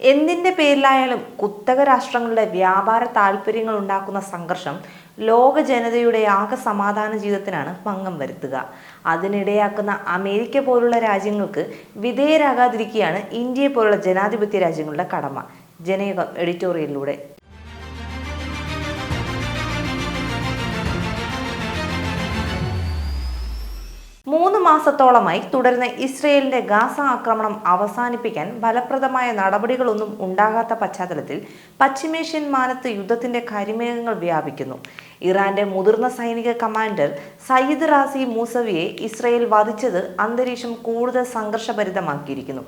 എന്തിന്റെ പേരിലായാലും കുത്തക രാഷ്ട്രങ്ങളുടെ വ്യാപാര താല്പര്യങ്ങൾ ഉണ്ടാക്കുന്ന സംഘർഷം ലോക ജനതയുടെ ആകെ സമാധാന ജീവിതത്തിനാണ് ഭംഗം വരുത്തുക. അതിനിടയാക്കുന്ന അമേരിക്ക പോലുള്ള രാജ്യങ്ങൾക്ക് വിധേയരാകാതിരിക്കുകയാണ് ഇന്ത്യയെ പോലുള്ള ജനാധിപത്യ രാജ്യങ്ങളുടെ കടമ. ജനയുഗം എഡിറ്റോറിയലിലൂടെ. മൂന്ന് മാസത്തോളമായി തുടരുന്ന ഇസ്രയേലിന്റെ ഗാസ ആക്രമണം അവസാനിപ്പിക്കാൻ ഫലപ്രദമായ നടപടികളൊന്നും ഉണ്ടാകാത്ത പശ്ചാത്തലത്തിൽ പശ്ചിമേഷ്യൻ മാനത്ത് യുദ്ധത്തിന്റെ കരിമേഘങ്ങൾ വ്യാപിക്കുന്നു. ഇറാന്റെ മുതിർന്ന സൈനിക കമാൻഡർ സയ്യിദ് റാസി മൂസവിയെ ഇസ്രയേൽ വധിച്ചത് അന്തരീക്ഷം കൂടുതൽ സംഘർഷഭരിതമാക്കിയിരിക്കുന്നു.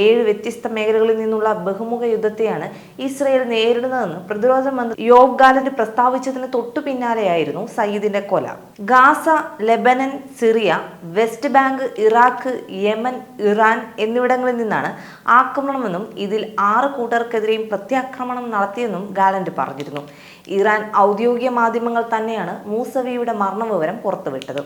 ഏഴ് വ്യത്യസ്ത മേഖലകളിൽ നിന്നുള്ള ബഹുമുഖ യുദ്ധത്തെയാണ് ഇസ്രയേൽ നേരിടുന്നതെന്ന് പ്രതിരോധ മന്ത്രി യോബ് ഗാലന്റ് പ്രസ്താവിച്ചതിന് തൊട്ടു പിന്നാലെയായിരുന്നു സയ്യിദിന്റെ കൊല. Gaza Lebanon Syria West Bank Iraq Yemen Iran എന്നിവിടങ്ങളിൽ നിന്നാണ് ആക്രമണമെന്നും ഇതിൽ ആറ് കൂട്ടർക്കെതിരെയും പ്രത്യാക്രമണം നടത്തിയെന്നും ഗാലന്റ് പറഞ്ഞിരുന്നു. ഇറാൻ ഔദ്യോഗിക മാധ്യമങ്ങൾ തന്നെയാണ് മൂസവിയുടെ മരണവിവരം പുറത്തുവിട്ടത്.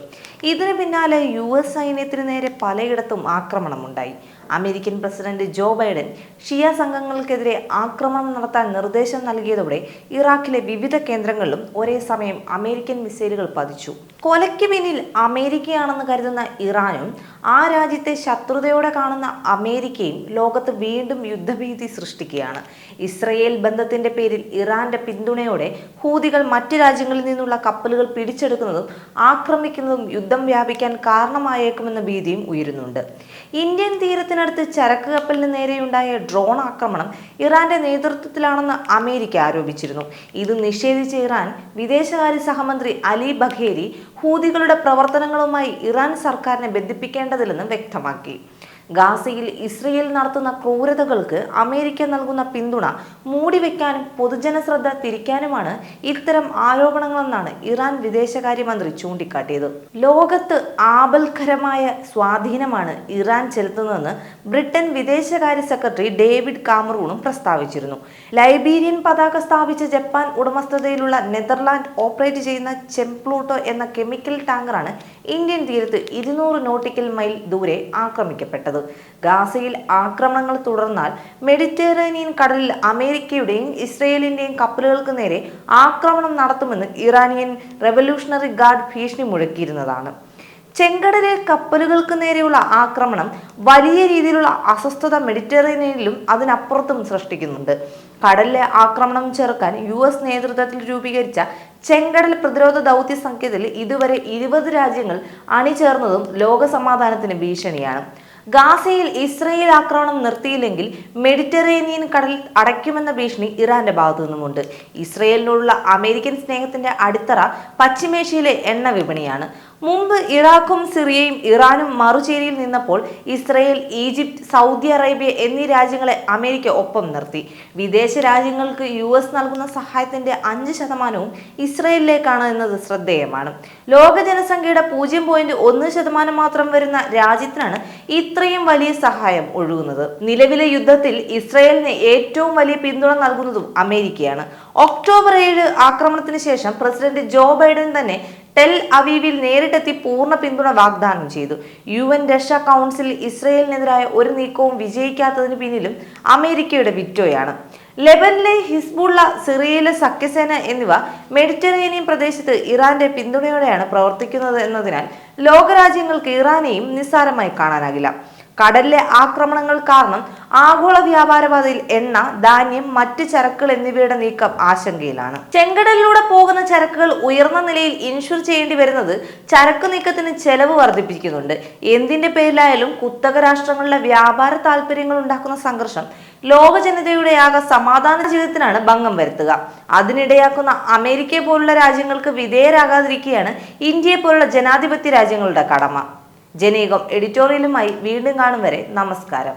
ഇതിനു പിന്നാലെ യു എസ് സൈന്യത്തിന് നേരെ പലയിടത്തും ആക്രമണമുണ്ടായി. American president Joe Biden Shia സംഘങ്ങൾക്കെതിരെ ആക്രമണം നടത്താൻ നിർദ്ദേശം നൽകിയതോടെ ഇറാഖിലെ വിവിധ കേന്ദ്രങ്ങളിലും ഒരേ സമയം അമേരിക്കൻ മിസൈലുകൾ പതിച്ചു. കൊലയ്ക്ക് പിന്നിൽ അമേരിക്കയാണെന്ന് കരുതുന്ന ഇറാനും ആ രാജ്യത്തെ ശത്രുതയോടെ കാണുന്ന അമേരിക്കയും ലോകത്ത് വീണ്ടും യുദ്ധഭീതി സൃഷ്ടിക്കുകയാണ്. ഇസ്രയേൽ ബന്ധത്തിന്റെ പേരിൽ ഇറാന്റെ പിന്തുണയോടെ ഹൂതികൾ മറ്റ് രാജ്യങ്ങളിൽ നിന്നുള്ള കപ്പലുകൾ പിടിച്ചെടുക്കുന്നതും ആക്രമിക്കുന്നതും യുദ്ധം വ്യാപിക്കാൻ കാരണമായേക്കുമെന്ന ഭീതിയും ഉയരുന്നുണ്ട്. ഇന്ത്യൻ തീരത്തിനടുത്ത് ചരക്ക് കപ്പലിന് നേരെയുണ്ടായ ഡ്രോൺ ആക്രമണം ഇറാന്റെ നേതൃത്വത്തിലാണെന്ന് അമേരിക്ക ആരോപിച്ചിരുന്നു. ഇത് നിഷേധിച്ച ഇറാൻ വിദേശകാര്യ സഹമന്ത്രി അലി ബഖേരി ഹൂതികളുടെ പ്രവർത്തനങ്ങളുമായി ഇറാൻ സർക്കാരിനെ ബന്ധിപ്പിക്കേണ്ടതില്ലെന്നും വ്യക്തമാക്കി. ഗാസയിൽ ഇസ്രയേൽ നടത്തുന്ന ക്രൂരതകൾക്ക് അമേരിക്ക നൽകുന്ന പിന്തുണ മൂടിവെക്കാനും പൊതുജന ശ്രദ്ധ തിരിക്കാനുമാണ് ഇത്തരം ആരോപണങ്ങളെന്നാണ് ഇറാൻ വിദേശകാര്യമന്ത്രി ചൂണ്ടിക്കാട്ടിയത്. ലോകത്ത് ആപൽക്കരമായ സ്വാധീനമാണ് ഇറാൻ ചെലുത്തുന്നതെന്ന് ബ്രിട്ടൻ വിദേശകാര്യ സെക്രട്ടറി ഡേവിഡ് കാമറൂണും പ്രസ്താവിച്ചിരുന്നു. ലൈബീരിയൻ പതാക സ്ഥാപിച്ച ജപ്പാൻ ഉടമസ്ഥതയിലുള്ള നെതർലാൻഡ് ഓപ്പറേറ്റ് ചെയ്യുന്ന ചെംപ്ലൂട്ടോ എന്ന കെമിക്കൽ ടാങ്കറാണ് ഇന്ത്യൻ തീരത്ത് ഇരുന്നൂറ് നോട്ടിക്കൽ മൈൽ ദൂരെ ആക്രമിക്കപ്പെട്ടത്. ഗാസയിൽ ആക്രമണങ്ങൾ തുടർന്നാൽ മെഡിറ്ററേനിയൻ കടലിൽ അമേരിക്കയുടെയും ഇസ്രയേലിന്റെയും കപ്പലുകൾക്ക് നേരെ ആക്രമണം നടത്തുമെന്ന് ഇറാനിയൻ റെവല്യൂഷണറി ഗാർഡ് ഭീഷണി മുഴക്കിയിരുന്നതാണ്. ചെങ്കടലിൽ കപ്പലുകൾക്ക് നേരെയുള്ള ആക്രമണം വലിയ രീതിയിലുള്ള അസ്വസ്ഥത മെഡിറ്ററേനിയനിലും അതിനപ്പുറത്തും സൃഷ്ടിക്കുന്നുണ്ട്. കടലിലെ ആക്രമണം ചെറുക്കാൻ യു എസ് നേതൃത്വത്തിൽ രൂപീകരിച്ച ചെങ്കടൽ പ്രതിരോധ ദൗത്യ സംഖ്യത്തിൽ ഇതുവരെ ഇരുപത് രാജ്യങ്ങൾ അണിചേർന്നതും ലോകസമാധാനത്തിന് ഭീഷണിയാണ്. ഗാസയിൽ ഇസ്രയേൽ ആക്രമണം നിർത്തിയില്ലെങ്കിൽ മെഡിറ്ററേനിയൻ കടൽ അടയ്ക്കുമെന്ന ഭീഷണി ഇറാന്റെ ഭാഗത്തു നിന്നുമുണ്ട്. ഇസ്രയേലിനോടുള്ള അമേരിക്കൻ സ്നേഹത്തിന്റെ അടിത്തറ പശ്ചിമേഷ്യയിലെ എണ്ണ വിപണിയാണ്. മുമ്പ് ഇറാഖും സിറിയയും ഇറാനും മറുചേരിയിൽ നിന്നപ്പോൾ ഇസ്രയേൽ ഈജിപ്ത് സൗദി അറേബ്യ എന്നീ രാജ്യങ്ങളെ അമേരിക്ക ഒപ്പം നിർത്തി. വിദേശ രാജ്യങ്ങൾക്ക് യു എസ് നൽകുന്ന സഹായത്തിന്റെ അഞ്ച് ശതമാനവും ഇസ്രയേലിലേക്കാണ് എന്നത് ശ്രദ്ധേയമാണ്. ലോക ജനസംഖ്യയുടെ പൂജ്യം പോയിന്റ് ഒന്ന് ശതമാനം മാത്രം വരുന്ന രാജ്യത്തിനാണ് ഇത്രയും വലിയ സഹായം ഒഴുകുന്നത്. നിലവിലെ യുദ്ധത്തിൽ ഇസ്രായേലിന് ഏറ്റവും വലിയ പിന്തുണ നൽകുന്നതും അമേരിക്കയാണ്. ഒക്ടോബർ ഏഴ് ആക്രമണത്തിന് ശേഷം പ്രസിഡന്റ് ജോ ബൈഡൻ തന്നെ ടെൽ അവീവിൽ നേരിട്ടെത്തി പൂർണ പിന്തുണ വാഗ്ദാനം ചെയ്തു. യു എൻ രക്ഷാ കൗൺസിൽ ഇസ്രയേലിനെതിരായ ഒരു നീക്കവും വിജയിക്കാത്തതിന് പിന്നിലും അമേരിക്കയുടെ വിറ്റോയാണ് ലെബനിലെ ഹിസ്ബുള്ള സിറിയയിലെ സഖ്യസേന എന്നിവ മെഡിറ്ററേനിയൻ പ്രദേശത്ത് ഇറാന്റെ പിന്തുണയോടെയാണ് പ്രവർത്തിക്കുന്നത് എന്നതിനാൽ ലോകരാജ്യങ്ങൾക്ക് ഇറാനെയും നിസ്സാരമായി കാണാനാകില്ല. കടലിലെ ആക്രമണങ്ങൾ കാരണം ആഗോള വ്യാപാരപാതയിൽ എണ്ണ ധാന്യം മറ്റ് ചരക്കുകൾ എന്നിവയുടെ നീക്കം ആശങ്കയിലാണ്. ചെങ്കടലിലൂടെ പോകുന്ന ചരക്കുകൾ ഉയർന്ന നിലയിൽ ഇൻഷുർ ചെയ്യേണ്ടി വരുന്നത് ചരക്ക് നീക്കത്തിന് ചെലവ് വർദ്ധിപ്പിക്കുന്നുണ്ട്. എന്തിന്റെ പേരിലായാലും കുത്തക രാഷ്ട്രങ്ങളുടെ വ്യാപാര താല്പര്യങ്ങൾ ഉണ്ടാക്കുന്ന സംഘർഷം ലോക ജനതയുടെ ആകെ സമാധാന ജീവിതത്തിനാണ് ഭംഗം വരുത്തുക. അതിനിടയാക്കുന്ന അമേരിക്കയെ പോലുള്ള രാജ്യങ്ങൾക്ക് വിധേയരാകാതിരിക്കുകയാണ് ഇന്ത്യയെ പോലുള്ള ജനാധിപത്യ രാജ്യങ്ങളുടെ കടമ. ജനീകം എഡിറ്റോറിയലുമായി വീണ്ടും കാണും വരെ നമസ്കാരം.